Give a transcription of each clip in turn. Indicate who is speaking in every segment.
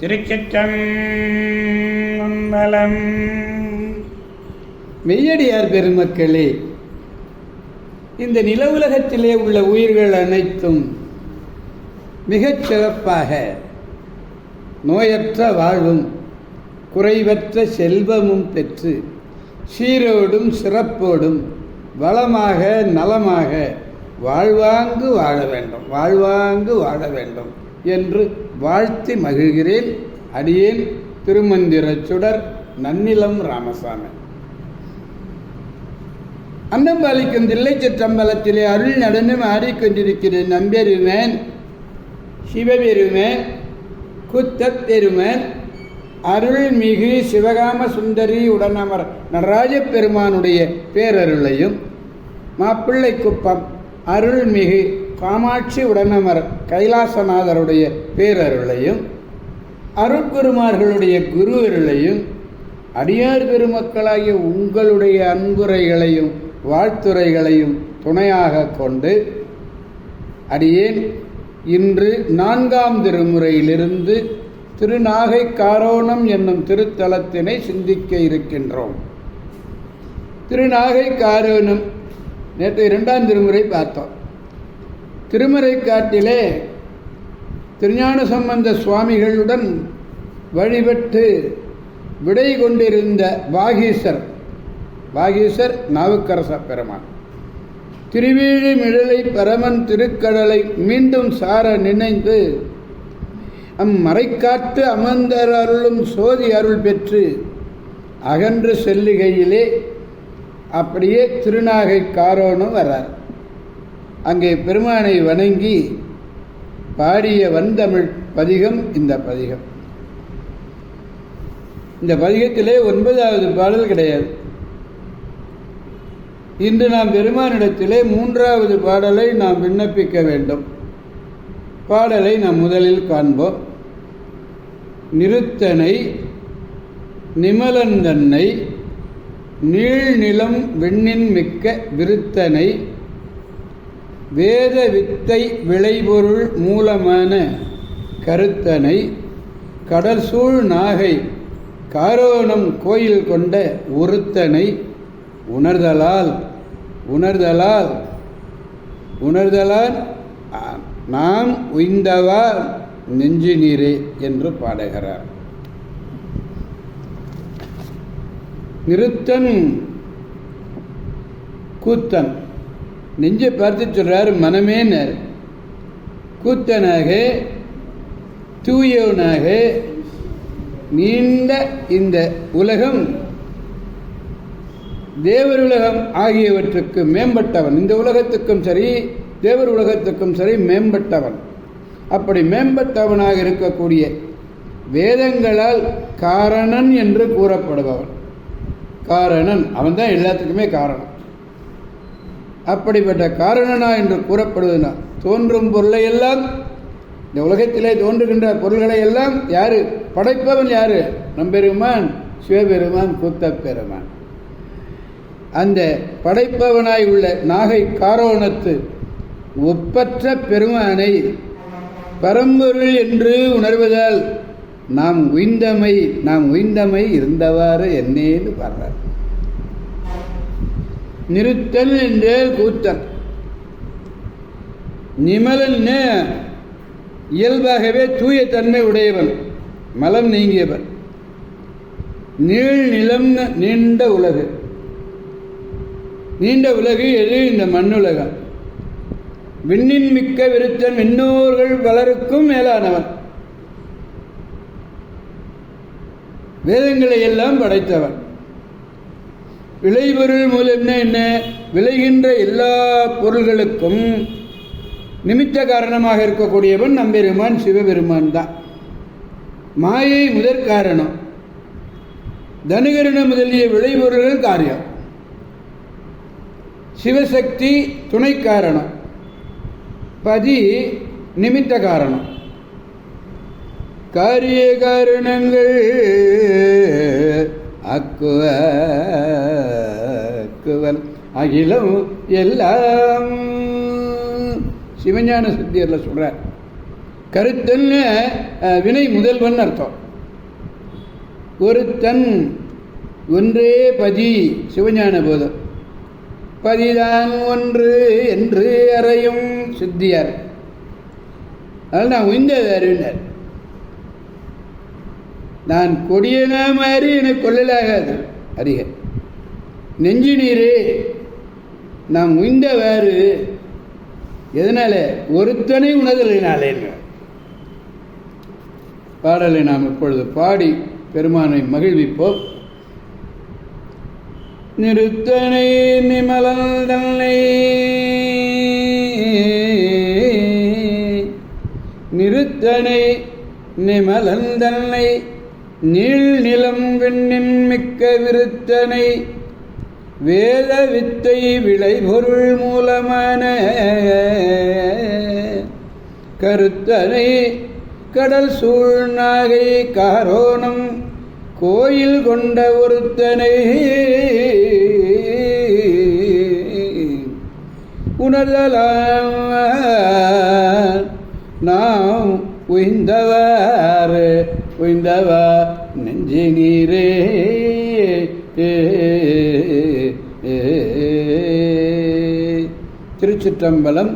Speaker 1: திருச்சிற்றம்பலம்
Speaker 2: மெய்யடியார் பெருமக்களே இந்த நில உலகத்திலே உள்ள உயிர்கள் அனைத்தும் மிகச் சிறப்பாக நோயற்ற வாழ்வும் குறைவற்ற செல்வமும் பெற்று சீரோடும் சிறப்போடும் வளமாக நலமாக வாழ்வாங்கு வாழ வேண்டும் வாழ்வாங்கு வாழ வேண்டும். என்று வாழ்த்தி மகிழ்கிறேன். அடியேன் திருமந்திரச் சுடர் நன்னிலம் ராமசாமி. அன்னம்பாலிக்கும் தில்லை சிற்றம்பலத்திலே அருள் நடனம் ஆடிக்கொண்டிருக்கிறேன் நம்பெருமேன் சிவபெருமேன் குத்தப் பெருமேன் அருள்மிகு சிவகாம சுந்தரி உடனமர் நடராஜ பெருமானுடைய பேரருளையும் மாப்பிள்ளை குப்பம் அருள்மிகு காமாட்சி உடனமர் கைலாசநாதருடைய பேரருளையும் அருட்குருமார்களுடைய குரு அருளையும் அடியார் பெருமக்களாகிய உங்களுடைய அன்புரைகளையும் வாழ்த்துரைகளையும் துணையாக கொண்டு அடியேன் இன்று நான்காம் திருமுறையிலிருந்து திருநாகை காரோணம் என்னும் திருத்தலத்தினை சிந்திக்க இருக்கின்றோம். திருநாகை காரோணம் நேற்று இரண்டாம் திருமுறை பார்த்தோம். திருமறைக்காட்டிலே திருஞான சம்பந்த சுவாமிகளுடன் வழிபட்டு விடை கொண்டிருந்த வாகீசர் வாகீசர் நாவுக்கரச பெருமான். திருவீழி மிழலை பரமன் திருக்கடலை மீண்டும் சார நினைந்து அம்மறைக்காட்டு அமர்ந்தர் அருளும் சோதி அருள் பெற்று அகன்று செல்லுகையிலே அப்படியே திருநாகை காரோனும் வரார் அங்கே பெருமானை வணங்கி பாடிய வந்தமிழ் பதிகம் இந்த பதிகம். இந்த பதிகத்திலே ஒன்பதாவது பாடல் கிடையாது. இன்று நாம் பெருமானிடத்திலே மூன்றாவது பாடலை நாம் விண்ணப்பிக்க வேண்டும். பாடலை நாம் முதலில் காண்போம். நிறுத்தனை நிமலந்தன்னை நீழ்நிலம் வெண்ணின் மிக்க விருத்தனை வேத வித்தை விளைபொருள் மூலமான கருத்தனை கடற்சூழ் நாகை காரோணம் கோயில் கொண்ட ஒருத்தனை உணர்தலால் உணர்தலால் உணர்தலால் நாம் உய்ந்தவா நெஞ்சு நீரே என்று பாடுகிறார். நிறுத்தன் கூத்தன். நெஞ்சை பார்த்து சொல்கிறார் மனமேனர் கூத்தனாக தூயவனாக நீண்ட இந்த உலகம். தேவர் உலகம் ஆகியவற்றுக்கு மேம்பட்டவன். இந்த உலகத்துக்கும் சரி தேவர் உலகத்துக்கும் சரி மேம்பட்டவன். அப்படி மேம்பட்டவனாக இருக்கக்கூடிய வேதங்களால் காரணன் என்று கூறப்படுபவன். காரணன் அவன் தான் எல்லாத்துக்குமே காரணம். அப்படிப்பட்ட காரணனா என்று கூறப்படுவதுனா தோன்றும் பொருளை எல்லாம் இந்த உலகத்திலே தோன்றுகின்ற பொருள்களை எல்லாம் யாரு? படைப்பவன் யாரு? நம்பெருமான் சிவபெருமான் கூத்த பெருமான் அந்த படைப்பவனாய் உள்ள நாகை காரோணத்து ஒப்பற்ற பெருமானை பரம்பொருள் என்று உணர்வதால் நாம் உய்ந்தமை நாம் உய்ந்தமை இருந்தவாறு என்னேன்னு பாடுறார் நிறுத்தல் என்ற கூத்தன் நிமலன் இயல்பாகவே தூய தன்மை உடையவன் மலம் நீங்கியவன். நீள் நிலம் நீண்ட உலகு. நீண்ட உலகு எது இந்த மண்ணுலகம். விண்ணின் மிக்க விருத்தன் விண்ணோர்கள் பலருக்கும் மேலானவன். வேதங்களை எல்லாம் படைத்தவன். விளைபொருள் மூலம் என்ன என்ன? விளைகின்ற எல்லா பொருள்களுக்கும் நிமித்த காரணமாக இருக்கக்கூடியவன் நம்பெருமான் சிவபெருமான் தான். மாயை முதற் காரணம். தனுகரண முதலிய விளைபொருள்கள் காரியம். சிவசக்தி துணை காரணம். பதி நிமித்த காரணம். காரிய காரணங்கள் அக்குவ அகிலம் எல்லாம். சிவஞான சித்தியரில் சொல்கிறார் கருத்தன்னு வினை முதல்வன் அர்த்தம். ஒருத்தன் ஒன்றே பதி சிவஞான போதம். பதிதான் ஒன்று என்று அறையும் சித்தியார். அதனால் நான் உய்ந்த அறிவினர் நான் கொடியன மாதிரி எனக்கு கொள்ளலாகாது. அறிக. நெஞ்சு நீரே நாம் உய்ந்த வேறு எதனால? ஒருத்தனை உணர்தலினாலேங்க. பாடலை நாம் இப்பொழுது பாடி பெருமானை மகிழ்விப்போம். நிறுத்தனை நிமலன் தன்னை நிறுத்தனை நிமலந்தன்னை நீள் நிலம் வெண்ணின் மிக்க விருத்தனை வேத வித்தை விளைபொருள் மூலமான கருத்தனை கடல் சூழ்நாகை காரோணம் கோயில் கொண்ட ஒருத்தனை உணர்தலாம் நாம் உய்ந்தவாறு உய்ந்தவா நெஞ்சு நீரே திருச்சிற்றம்பலம்.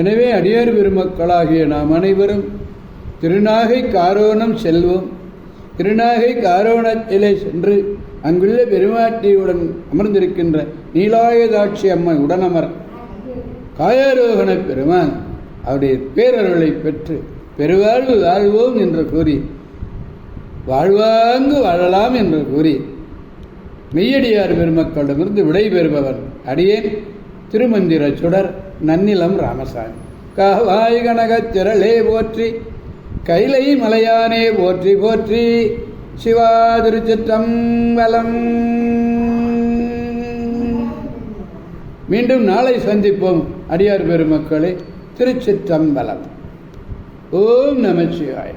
Speaker 2: எனவே அடியார் பெருமக்களாகிய நாம் அனைவரும் திருநாகை காரோணம் செல்வோம். திருநாகை காரோணத்திலே சென்று அங்குள்ள பெருமாட்டியுடன் அமர்ந்திருக்கின்ற நீலாயதாட்சி அம்மை உடனமர். காயாரோகண பெருமான் அவருடைய பேரருளை பெற்று பெருவாழ்வு வாழ்வோம் என்று கூறி வாழ்வாங்கு வாழலாம் என்று கூறி மெய்யடியார் பெருமக்களிடமிருந்து விடைபெறுபவன் அடியேன் திருமந்திர சுடர் நன்னிலம் ராமசாமி. காவாய் கனகச் திரளே போற்றி கைலை மலையானே போற்றி போற்றி சிவா திருச்சிற்றம்பலம். மீண்டும் நாளை சந்திப்போம் அடியார் பெருமக்களே திருச்சிற்றம்பலம். ஓம் நமச்சிவாய்